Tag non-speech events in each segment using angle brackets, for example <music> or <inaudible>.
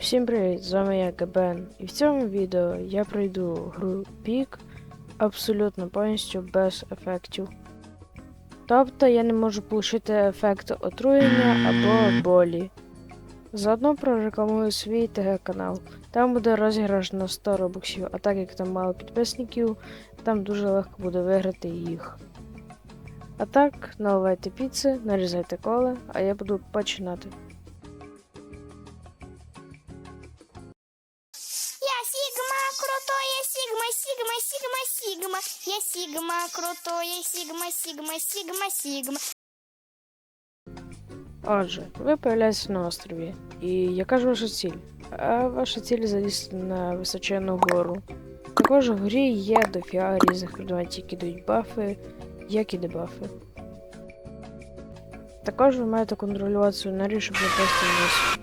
Всім привіт! З вами я Габен, і в цьому відео я пройду гру Пік абсолютно повністю без ефектів. Тобто я не можу отримати ефект отруєння або болі. Заодно прорекламую свій ТГ-канал. Там буде розіграш на 100 робоксів, а так як там мало підписників, там дуже легко буде виграти їх. А так, наливайте піци, нарізайте кола, а я буду починати. Крутое Сигма, Сигма, Сигма, Сигма. Отже, ви появляєтесь на острові, і яка ж ваша ціль? А ваша ціль залізти на височенну гору. Також в грі є дофіга різних предметів, які дають бафи, як і дебафи. Також ви маєте контролювати свою енергію, щоб не вниз.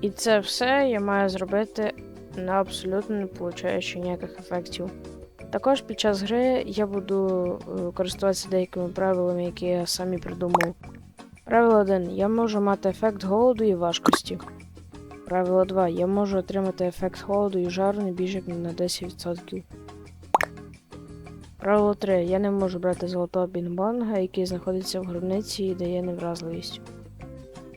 І це все я маю зробити на абсолютно не получаючи ніяких ефектів. Також під час гри я буду е, користуватися деякими правилами, які я самі придумав. Правило 1. Я можу мати ефект голоду і важкості. Правило 2. Я можу отримати ефект холоду і жару не більше як на 10%. Правило 3. Я не можу брати золотого бінбанга, який знаходиться в гробниці і дає невразливість.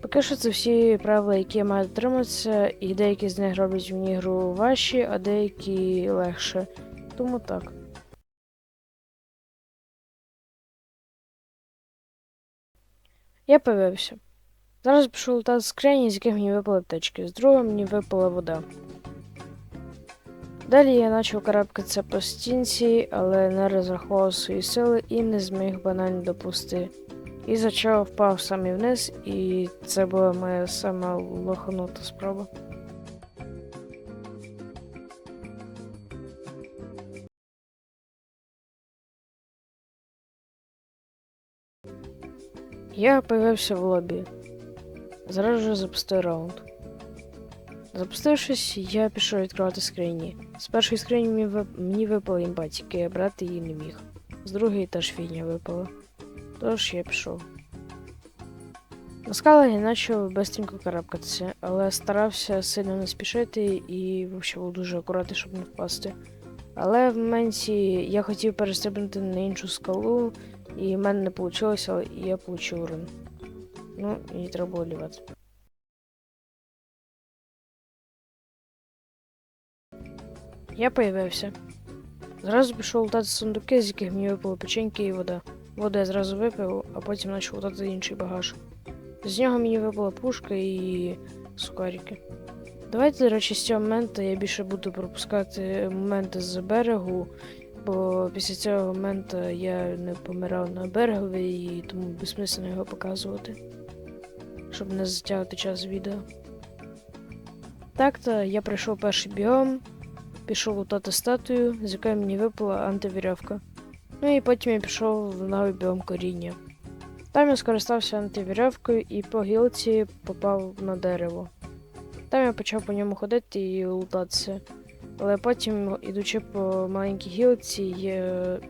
Поки що це всі правила, які я маю дотриматися, і деякі з них роблять мені гру важчі, а деякі легше. Тому так. Я появився. Зараз пішов лутати скрині, з яких мені випали аптечки, з другого мені випала вода. Далі я почав карабкатися по стінці, але не розрахував свої сили і не зміг банально допусти. І за чого впав саме вниз, і це була моя сама лоханута спроба. Я появився в лобі. Зараз же запустив раунд. Запустившись, я пішов відкривати скрині. З першої скрині мені, вип... мені випали імбатики, я брати її не міг. З другої теж фігня випала. Тож я пішов. На скалах я почав бистренько карабкатися, але старався сильно не спішити і взагалі був дуже акуратний, щоб не впасти. Але в моменті я хотів перестрибнути на іншу скалу, і в мене не вийшло, і я отримав урон. Ну, і треба було лівати. Я появився. Зразу пішов лутати сундуки, з яких мені випало печеньки і вода. Воду я зразу випив, а потім почав лутати інший багаж. З нього мені випала пушка і сухарики. Давайте, до речі, з цього моменту я більше буду пропускати моменти з берегу, бо після цього моменту я не помирав на берегові і тому безсмислено його показувати, щоб не затягувати час відео. Так-то я пройшов перший біом, пішов лутати статую, з якої мені випала антивірьовка. Ну і потім я пішов в новий біом коріння. Там я скористався антивірьовкою і по гілці попав на дерево. Там я почав по ньому ходити і лутатися. Але потім, ідучи по маленькій гілці,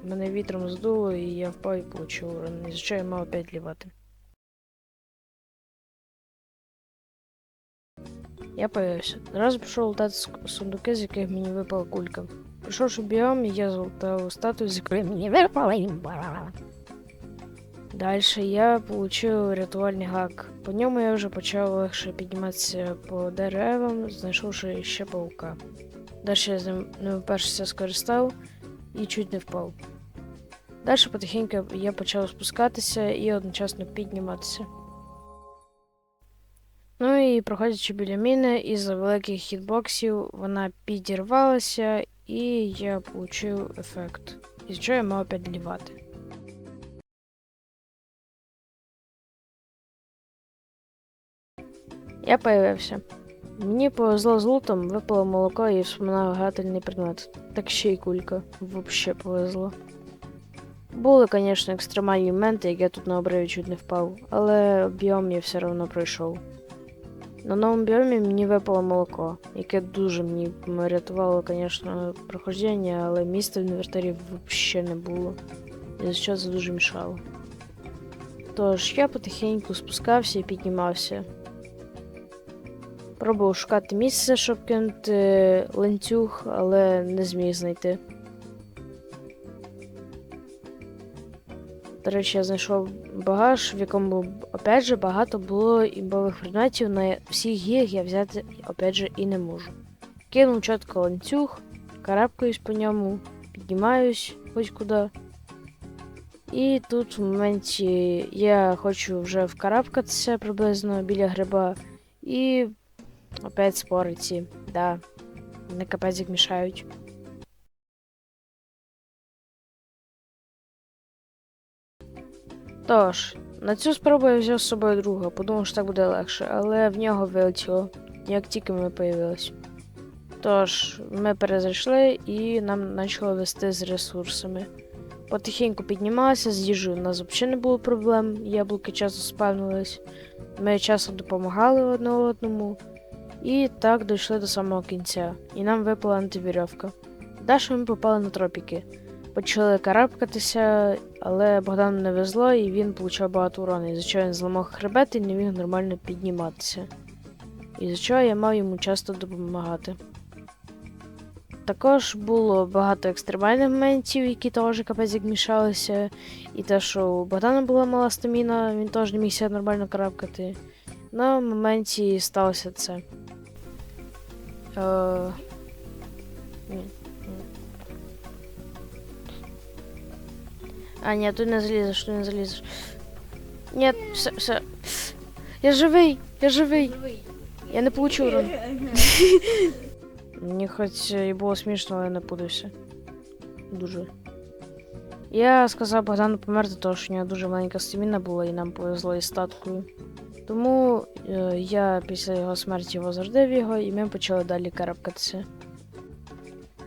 мене вітром здуло і я впав і получив урон. І що я мав опять лівати. Я появився. Одразу пішов лутати сундуки, з яких мені випала кулька. Прийшовши в біом, я злутав статую, з якої мені випала імба. Далі я отримав рятувальний гак. По ньому я вже почав легше підніматися по деревам, знайшовши ще паука. Далі я з ним не вперше скористав і чуть не впав. Далі потихеньку я почав спускатися і одночасно підніматися. Ну і проходячи біля міни, із-за великих хітбоксів вона підірвалася, і я отримав ефект. Із чого я мав опять лівати. Я появився. Мені повезло з лутом, випало молоко і вспоминальний предмет. Так ще й кулька. Вообще повезло. Були, звісно, екстремальні моменти, як я тут на обриві чуть не впав, але біом я все одно пройшов. На новому біомі мені випало молоко, яке дуже мені рятувало, звісно, прохождення, але місця в інвертарі взагалі не було. І за що це дуже мішало. Тож я потихеньку спускався і піднімався. Пробував шукати місце, щоб кинути ланцюг, але не зміг знайти. До речі, я знайшов багаж, в якому опять же багато було імбових предметів. На всіх їх я взяти опять же і не можу. Кинув чітко ланцюг, карабкаюсь по ньому, піднімаюсь хоч куди. І тут в моменті я хочу вже вкарабкатися приблизно біля гриба. І опять спори ці. Да. Не капець мішають. Тож, на цю спробу я взяв з собою друга, подумав, що так буде легше, але в нього вилетіло, як тільки ми появились. Тож, ми перезайшли і нам почало вести з ресурсами. Потихеньку піднімалися, з їжею у нас взагалі не було проблем, яблуки часто спавнились. Ми часто допомагали одне одному. І так дійшли до самого кінця, і нам випала антивірьовка. Далі ми попали на тропіки. Почали карабкатися, але Богдану не везло, і він получав багато урону, із-за чого він зламав хребет і не міг нормально підніматися. Із-за чого я мав йому часто допомагати. Також було багато екстремальних моментів, які теж капець як мішалися. І те, що у Богдана була мала стаміна, він теж не міг себе нормально карабкати. На моменті сталося це. Е... ні, ні. А, ні, тут не залізеш, тут не залізеш. Ні, все, все. Я живий, я живий. Я не получу урон. <laughs> Мені хоч і було смішно, але я не пудився. Дуже. Я сказав Богдану померти, тому що у нього дуже маленька стаміна була і нам повезло із статкою. Тому е, я після його смерті возродив його і ми почали далі карабкатися.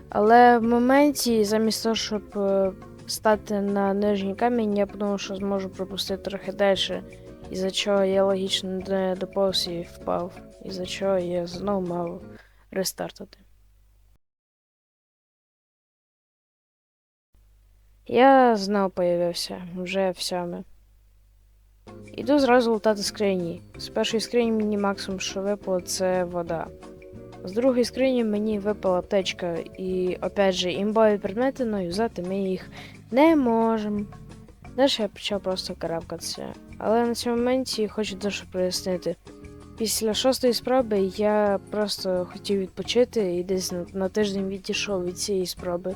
Але в моменті, замість того, щоб е, стати на нижній камінь, я подумав, що зможу пропустити трохи далі, із-за чого я логічно не доповз і впав, із-за чого я знову мав рестартати. Я знову появився, вже в сьоме. Іду зразу лутати скрині. З першої скрині мені максимум, що випало, це вода. З другої скрині мені випала аптечка, і опять же, імбові предмети, але юзати ми їх не можемо. Далі я почав просто карабкатися. Але на цьому моменті хочу дещо прояснити. Після шостої спроби я просто хотів відпочити і десь на, на тиждень відійшов від цієї спроби.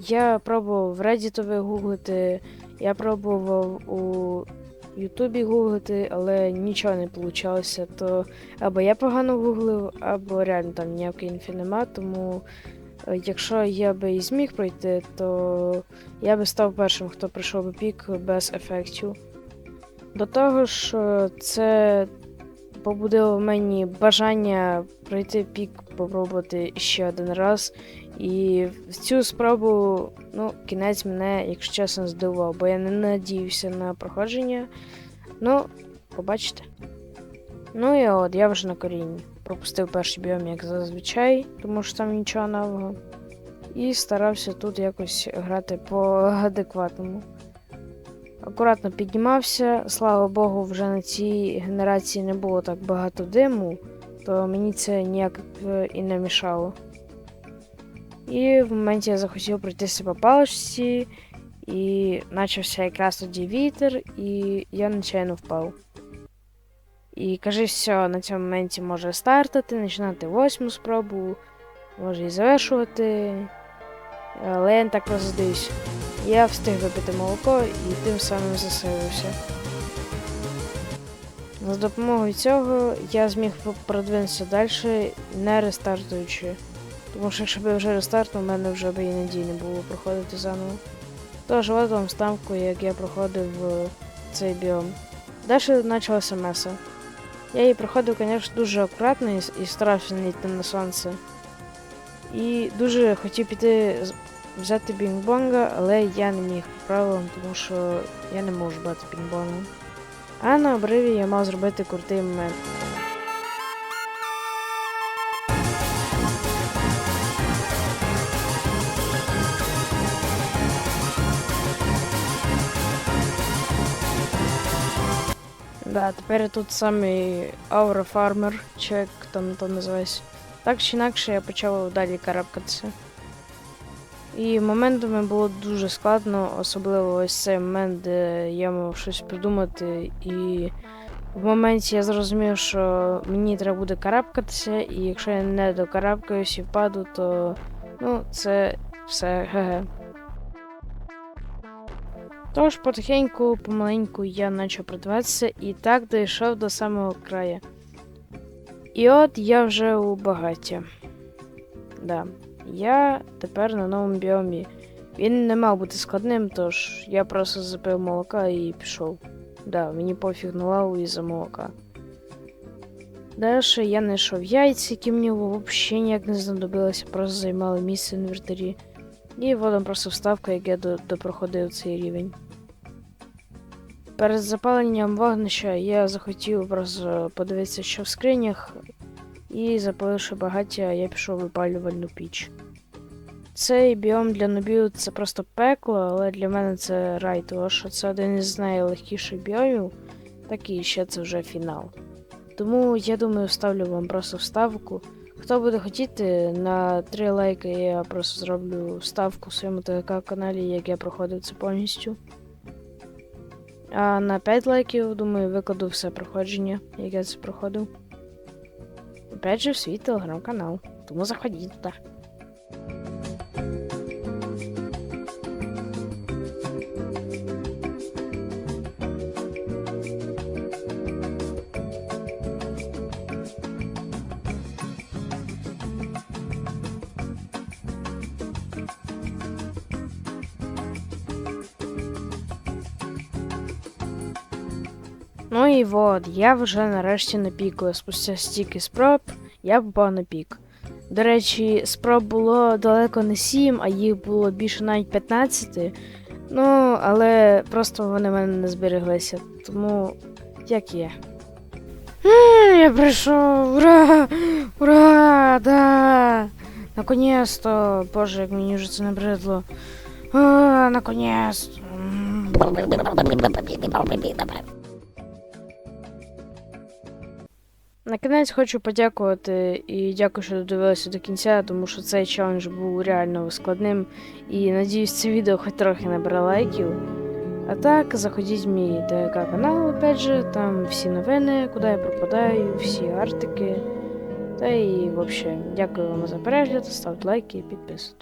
Я пробував в Reddit гуглити, я пробував у Ютубі гуглити, але нічого не вийшло. То або я погано гуглив, або реально там ніякої інфі нема. Тому е, якщо я би і зміг пройти, то я би став першим, хто пройшов би пік без ефектів. До того ж, е, це побудило в мені бажання пройти пік, попробувати ще один раз. І в цю спробу, ну, кінець мене, якщо чесно, здивував, бо я не надіявся на проходження. Ну, побачите. Ну і от, я вже на корінні. Пропустив перший біом, як зазвичай, тому що там нічого нового. І старався тут якось грати по адекватному. Акуратно піднімався, слава Богу, вже на цій генерації не було так багато диму, то мені це ніяк і не мішало. І в моменті я захотів пройтися по паличці, і почався якраз тоді вітер, і я нечайно впав. І каже, все, на цьому моменті може стартати, починати восьму спробу, може і завершувати. Але я не так просто. Я встиг випити молоко і тим самим засилився. За допомогою цього я зміг продвинутися далі, не рестартуючи. Тому що якщо б я вже рестартнув, у мене вже б і надії не було проходити заново. Тож от вам ставку, як я проходив е, цей біом. Далі почалася меса. Я її проходив, звісно, дуже акуратно і, старався не йти на сонце. І дуже хотів піти взяти бінг-бонга, але я не міг по правилам, тому що я не можу брати пінг-бонга. А на обриві я мав зробити крутий момент. Да, тепер тут самий Farmer, чи як там то називається. Так чи інакше я почав далі карабкатися. І моментами було дуже складно, особливо ось цей момент, де я мав щось придумати, і в моменті я зрозумів, що мені треба буде карабкатися, і якщо я не докарабкаюсь і впаду, то ну, це все ге-ге. Тож потихеньку, помаленьку я почав продаватися і так дійшов до самого краю. І от я вже у багаття. Да. Я тепер на новому біомі. Він не мав бути складним, тож я просто запив молока і пішов. Да, мені пофіг на лаву із-за молока. Далі я знайшов яйця, які мені взагалі ніяк не знадобилися, просто займали місце в інвентарі. І водом просто вставка, як я допроходив цей рівень. Перед запаленням вогнища я захотів просто подивитися, що в скринях, і запаливши багаття, я пішов випалювальну піч. Цей біом для нубів це просто пекло, але для мене це рай, тому що це один із найлегкіших біомів, так і ще це вже фінал. Тому я думаю, вставлю вам просто вставку. Хто буде хотіти, на 3 лайки я просто зроблю ставку в своєму ТГК-каналі, як я проходив це повністю. А на 5 лайків, думаю, викладу все проходження, як я це проходив. Опять же, в свій телеграм-канал. Тому заходіть туди. Ну і от, я вже нарешті на піку. Спустя стільки спроб, я попав на пік. До речі, спроб було далеко не 7, а їх було більше навіть 15. Ну, але просто вони в мене не збереглися. Тому як є. Я прийшов! Ура! Ура! Да! Наконец-то! Боже, як мені вже це набридло. Наконец-то! На кінець хочу подякувати і дякую, що додивилися до кінця, тому що цей челендж був реально складним. І надіюсь, це відео хоч трохи набере лайків. А так, заходіть в мій ТК канал, опять же, там всі новини, куди я пропадаю, всі артики. Та і, в общем, дякую вам за перегляд, ставте лайки і підписуйтесь.